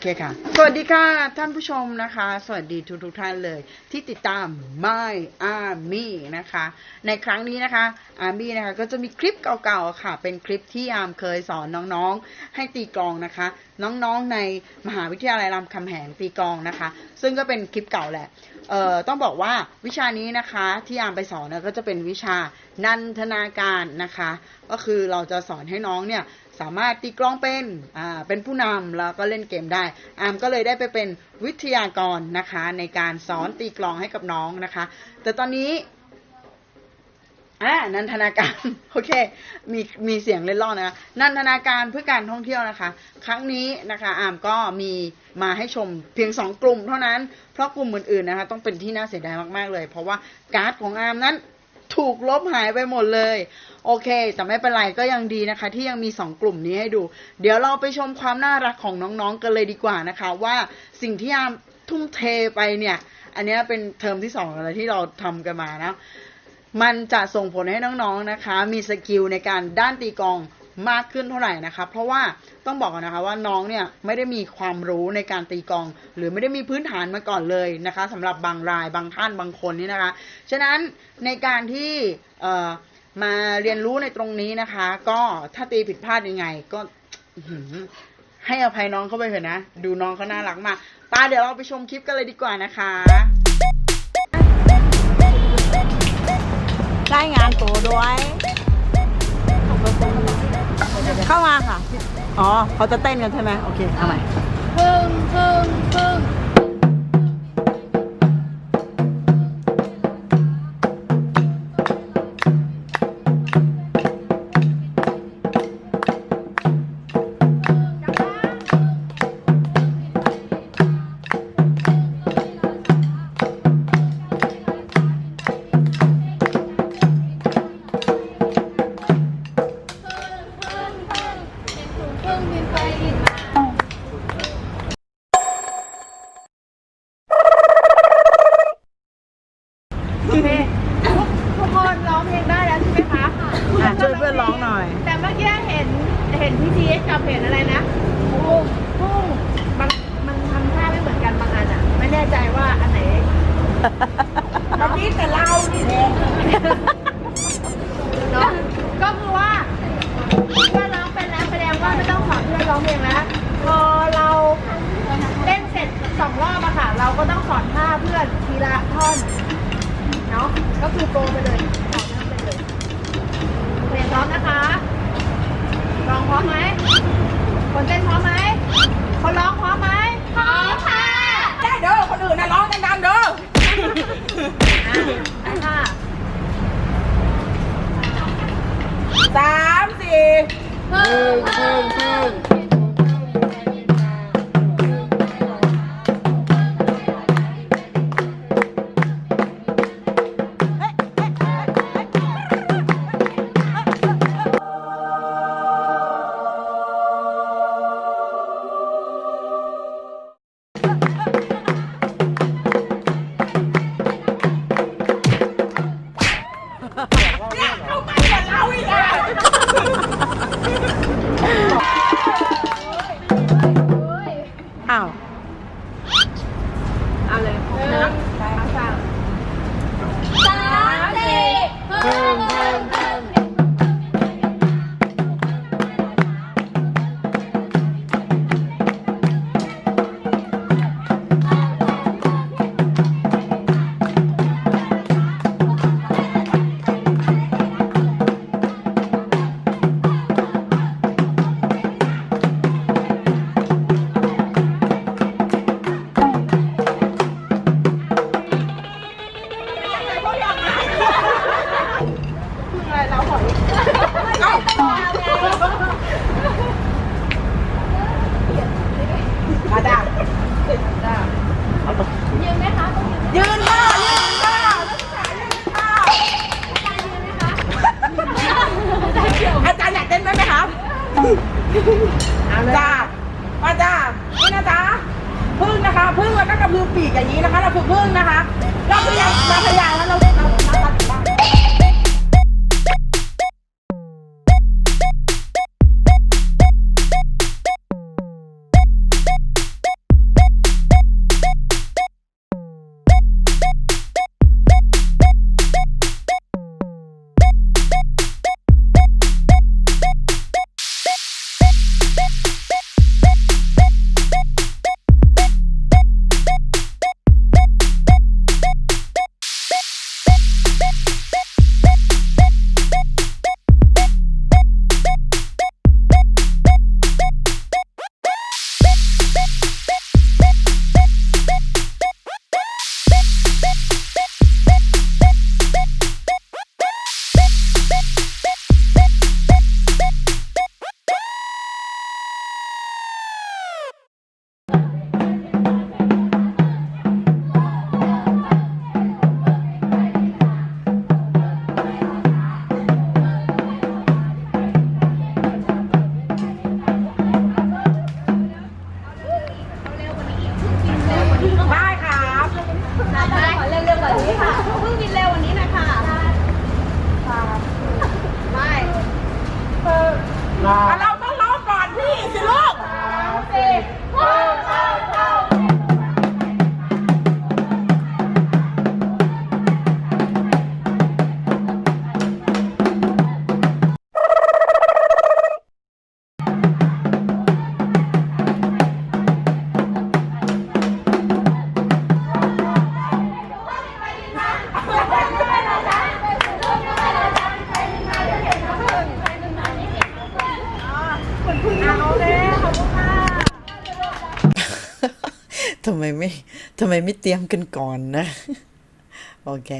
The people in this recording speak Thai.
โอเคค่ะ สวัสดีค่ะ ท่านผู้ชมนะคะ สวัสดีทุกทุกท่านเลย ที่ติดตาม My Army นะคะ ในครั้งนี้นะคะ Army นะคะก็จะมีคลิปเก่าๆค่ะ เป็นคลิปที่อามเคยสอนน้องๆ ให้ตีกลองนะคะ น้องๆในมหาวิทยาลัยรามคำแหงตีกลองนะคะ ซึ่งก็เป็นคลิปเก่าแหละ เอ่อต้องบอกว่าวิชานี้นะคะที่อามไปสอนนะก็จะเป็นวิชานันทนาการนะคะ ก็คือเราจะสอนให้น้องเนี่ยสามารถตีกลองเป็นอ่าเป็นผู้นำแล้วก็เล่นเกมได้ อามก็เลยได้ไปเป็นวิทยากรนะคะในการสอนตีกลองให้กับน้องนะคะ แต่ตอนนี้ อ่านันทนาการโอเค มีมีเสียงเล่นล่อนะคะนันทนาการเพื่อการท่องเที่ยวนะคะ ครั้งนี้นะคะอามก็มีมาให้ชมเพียงสองกลุ่มเท่านั้น เพราะกลุ่มอื่นๆนะคะ ต้องเป็นที่น่าเสียดายมากๆเลย เพราะว่าการ์ดของอามนั้นถูกลบหายไปหมดเลย โอเค แต่ไม่เป็นไรก็ยังดีนะคะ ที่ยังมีสองกลุ่มนี้ให้ดู เดี๋ยวเราไปชมความน่ารักของน้องๆกันเลยดีกว่านะคะ ว่าสิ่งที่อามทุ่มเทไปเนี่ย อันนี้เป็นเทอมที่สองแล้วที่เราทำกันมานะ มันจะส่งผลให้น้องๆนะคะ มีสกิลในการด้านตีกองมากขึ้นเท่าไหร่นะคะเพราะว่าต้องบอกก่อนนะคะ ว่าน้องเนี่ยไม่ได้มีความรู้ในการตีกอง หรือไม่ได้มีพื้นฐานมาก่อนเลยนะคะสำหรับบางรายบางท่านบางคนนี่นะคะ ฉะนั้นในการที่มาเรียนรู้ในตรงนี้นะคะ ก็ถ้าตีผิดพลาดยังไง ก็ให้อภัยน้องเข้าไปเถอะนะ ดูน้องเขาน่ารักมากป้าเดี๋ยวเราไปชมคลิปกันเลยดีกว่านะคะ ได้งานตัวด้วย เข้ามาค่ะ อ๋อ เขาจะเต้นกันใช่ไหมโอเค เอาใหม่ พึ่งพึ่งพึ่ง องสอนเพื่อนร้องเพลงแล้วพอเราเต้นเสร็จสองรอบอะค่ะ เราก็ต้องสอนท่าเพื่อนทีละท่อนเนาะก็คือโปรไปเลยสอนเพื่อนไปเลยเพลงพร้อมนะคะร้องพร้อมไหมคนเต้นพร้อมไหมคนร้องพร้อมไหมพร้อมค่ะได้เด้อคนอื่นนะร้องดังๆเด้ออะค่ะสามสี่ มาจ้ะยืนไหมคะต้องยืนยืนค่ะยืนค่ะ ทำไมไม่ทำไมไม่เตรียมกันก่อนนะ โอเค